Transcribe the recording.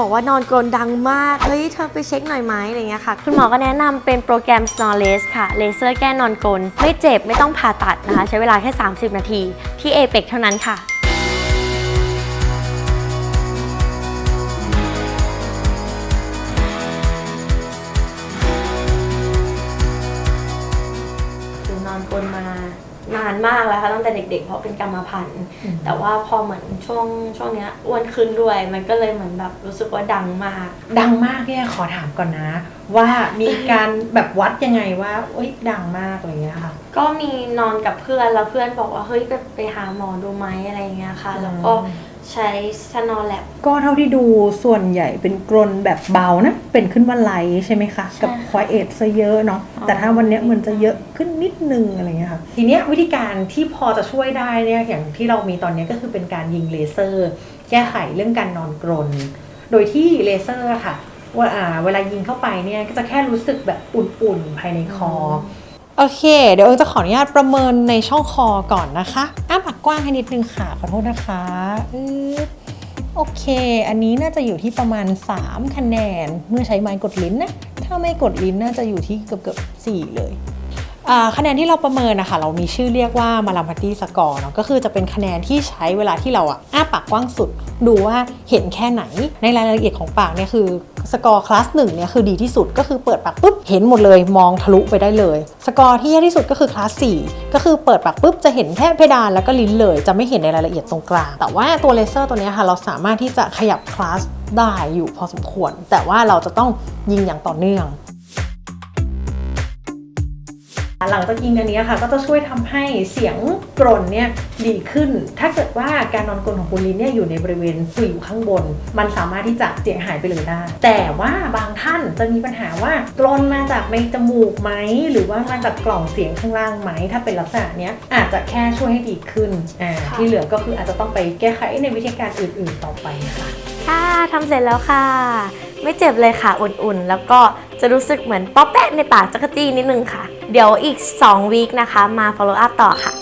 บอกว่านอนกรนดังมาก เฮ้ย เธอไปเช็คหน่อยไหมอะไรเงี้ยค่ะ คุณหมอก็แนะนำเป็นโปรแกรม Snorless ค่ะ เลเซอร์แก้นอนกรน ไม่เจ็บไม่ต้องผ่าตัดนะคะ ใช้เวลาแค่ 30 นาที ที่เอเปกเท่านั้นค่ะ นานมากแล้วค่ะตั้งแต่เด็ก ๆ เพราะเป็นกรรมพันธุ์ แต่ว่าพอเหมือนช่วงช่วงเนี้ยอ้วนขึ้นด้วย มันก็เลยเหมือนแบบรู้สึกว่าดังมาก ดังมากเนี่ยขอถามก่อนนะ ว่ามีการแบบวัดยังไงว่าเอ้ยดังมากอะไรเงี้ยค่ะ ก็มีนอนกับเพื่อนแล้วเพื่อนบอกว่าเฮ้ยไปไปหาหมอดูไหมอะไรอย่างเงี้ยค่ะ แล้วก็ ใช้ซานอแลบ ก็เท่าที่ดูส่วนใหญ่เป็นกรนแบบเบานะ เป็นขึ้นว่าไลท์ใช่ไหมคะ ใช่กับควายเอทซะเยอะเนาะอ๋อ แต่ถ้าวันเนี้ยมันจะเยอะขึ้นนิดนึงอะไรเงี้ยค่ะ ทีเนี้ยวิธีการที่พอจะช่วยได้เนี่ยอย่างที่เรามีตอนเนี้ยก็คือเป็นการยิงเลเซอร์ แก้ไขเรื่องการนอนกรน โดยที่เลเซอร์ค่ะว่าอ่าเวลายิงเข้าไปเนี่ยก็จะแค่รู้สึกแบบอุ่นๆภายในคอ โอเค เดี๋ยวเอิงจะขออนุญาตประเมินในช่องคอก่อนนะคะอ้าปากกว้างให้นิดนึงค่ะ ขอโทษนะคะโอเค อันนี้น่าจะอยู่ที่ประมาณ 3 คะแนน เมื่อใช้ไม้กดลิ้นนะ ถ้าไม่กดลิ้นน่าจะอยู่ที่เกือบเกือบ4เลย คะแนนที่เราประเมินนะคะเรามีชื่อเรียกว่ามาลัมพัตตี้สกอร์เนาะก็คือจะเป็นคะแนนที่ใช้เวลาที่เราอะอ้าปากกว้างสุด ดูว่าเห็นแค่ไหนในรายละเอียดของปากเนี่ยคือสกอร์คลาสหนึ่งเนี่ยคือดีที่สุดก็คือเปิดปากปุ๊บเห็นหมดเลยมองทะลุไปได้เลย สกอร์ที่แย่ที่สุดก็คือคลาส4ก็คือเปิดปากปุ๊บจะเห็นแค่เพดานแล้วก็ลิ้นเลย จะไม่เห็นในรายละเอียดตรงกลาง แต่ว่าตัวเลเซอร์ตัวนี้ค่ะเราสามารถที่จะขยับคลาสได้อยู่พอสมควร แต่ว่าเราจะต้องยิงอย่างต่อเนื่อง หลังจากยิงอันนี้ค่ะก็จะช่วยทำให้เสียงกรนเนี่ยดีขึ้น ถ้าเกิดว่าการนอนกรนของคุณลินเนี่ยอยู่ในบริเวณคุยอยู่ข้างบน มันสามารถที่จะเสียงหายไปเลยได้ แต่ว่าบางท่านจะมีปัญหาว่ากรนมาจากในจมูกไหมหรือว่ามาจากกล่องเสียงข้างล่างไหม ถ้าเป็นลักษณะเนี้ยอาจจะแค่ช่วยให้ดีขึ้นอ่าค่ะที่เหลือก็คืออาจจะต้องไปแก้ไขในวิธีการอื่น ๆต่อไปค่ะค่ะทำเสร็จแล้วค่ะ ไม่เจ็บเลยค่ะอุ่นๆ แล้วก็จะรู้สึกเหมือนป๊อปแปะในปากจักรจี้นิดนึงค่ะ เดี๋ยวอีก 2 วีคนะคะ มา follow up ต่อค่ะ